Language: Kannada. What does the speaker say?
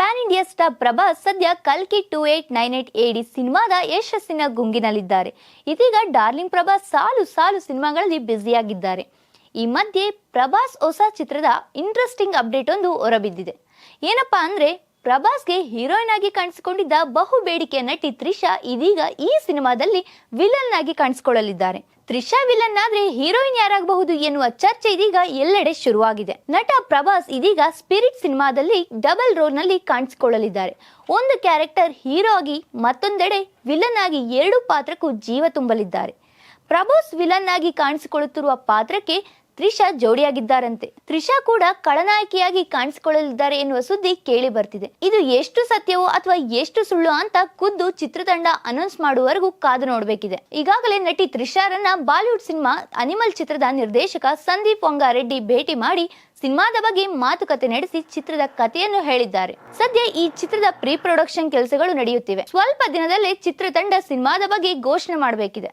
ಪ್ಯಾನ್ ಇಂಡಿಯಾ ಸ್ಟಾರ್ ಪ್ರಭಾಸ್ ಸದ್ಯ ಕಲ್ಕಿ ಟೂ ಏಟ್ ನೈನ್ ಏಟ್ ಎಡಿ ಸಿನಿಮಾದ ಯಶಸ್ಸಿನ ಗುಂಗಿನಲ್ಲಿದ್ದಾರೆ. ಇದೀಗ ಡಾರ್ಲಿಂಗ್ ಪ್ರಭಾಸ್ ಸಾಲು ಸಾಲು ಸಿನಿಮಾಗಳಲ್ಲಿ ಬ್ಯುಸಿಯಾಗಿದ್ದಾರೆ. ಈ ಮಧ್ಯೆ ಪ್ರಭಾಸ್ ಹೊಸ ಚಿತ್ರದ ಇಂಟ್ರೆಸ್ಟಿಂಗ್ ಅಪ್ಡೇಟ್ ಒಂದು ಹೊರಬಿದ್ದಿದೆ. ಏನಪ್ಪಾ ಅಂದ್ರೆ ಪ್ರಭಾಸ್ಗೆ ಹೀರೋಯಿನ್ ಆಗಿ ಕಾಣಿಸಿಕೊಂಡಿದ್ದ ಬಹು ಬೇಡಿಕೆಯ ನಟಿ ತ್ರಿಷಾ ಇದೀಗ ಈ ಸಿನಿಮಾದಲ್ಲಿ ವಿಲನ್ ಆಗಿ ಕಾಣಿಸಿಕೊಳ್ಳಲಿದ್ದಾರೆ. ತ್ರಿಷಾ ವಿಲನ್ ಆದ್ರೆ ಹೀರೋಯಿನ್ ಯಾರಾಗಬಹುದು ಎನ್ನುವ ಚರ್ಚೆ ಇದೀಗ ಎಲ್ಲೆಡೆ ಶುರುವಾಗಿದೆ. ನಟ ಪ್ರಭಾಸ್ ಇದೀಗ ಸ್ಪಿರಿಟ್ ಸಿನಿಮಾದಲ್ಲಿ ಡಬಲ್ ರೋಲ್ನಲ್ಲಿ ಕಾಣಿಸಿಕೊಳ್ಳಲಿದ್ದಾರೆ. ಒಂದು ಕ್ಯಾರೆಕ್ಟರ್ ಹೀರೋ ಆಗಿ ಮತ್ತೊಂದೆಡೆ ವಿಲನ್ ಆಗಿ ಎರಡು ಪಾತ್ರಕ್ಕೂ ಜೀವ ತುಂಬಲಿದ್ದಾರೆ. ಪ್ರಭಾಸ್ ವಿಲನ್ ಆಗಿ ಕಾಣಿಸಿಕೊಳ್ಳುತ್ತಿರುವ ಪಾತ್ರಕ್ಕೆ ತ್ರಿಷಾ ಜೋಡಿಯಾಗಿದ್ದಾರಂತೆ. ತ್ರಿಷಾ ಕೂಡ ಖಳನಾಯಕಿಯಾಗಿ ಕಾಣಿಸಿಕೊಳ್ಳಲಿದ್ದಾರೆ ಎನ್ನುವ ಸುದ್ದಿ ಕೇಳಿ ಬರ್ತಿದೆ. ಇದು ಎಷ್ಟು ಸತ್ಯವೋ ಅಥವಾ ಎಷ್ಟು ಸುಳ್ಳು ಅಂತ ಖುದ್ದು ಚಿತ್ರತಂಡ ಅನೌನ್ಸ್ ಮಾಡುವವರೆಗೂ ಕಾದು ನೋಡಬೇಕಿದೆ. ಈಗಾಗಲೇ ನಟಿ ತ್ರಿಷಾರನ್ನ ಬಾಲಿವುಡ್ ಸಿನಿಮಾ ಅನಿಮಲ್ ಚಿತ್ರದ ನಿರ್ದೇಶಕ ಸಂದೀಪ್ ವಂಗಾರೆಡ್ಡಿ ಭೇಟಿ ಮಾಡಿ ಸಿನಿಮಾದ ಬಗ್ಗೆ ಮಾತುಕತೆ ನಡೆಸಿ ಚಿತ್ರದ ಕಥೆಯನ್ನು ಹೇಳಿದ್ದಾರೆ. ಸದ್ಯ ಈ ಚಿತ್ರದ ಪ್ರೀ ಪ್ರೊಡಕ್ಷನ್ ಕೆಲಸಗಳು ನಡೆಯುತ್ತಿವೆ. ಸ್ವಲ್ಪ ದಿನದಲ್ಲೇ ಚಿತ್ರತಂಡ ಸಿನಿಮಾದ ಬಗ್ಗೆ ಘೋಷಣೆ ಮಾಡಬೇಕಿದೆ.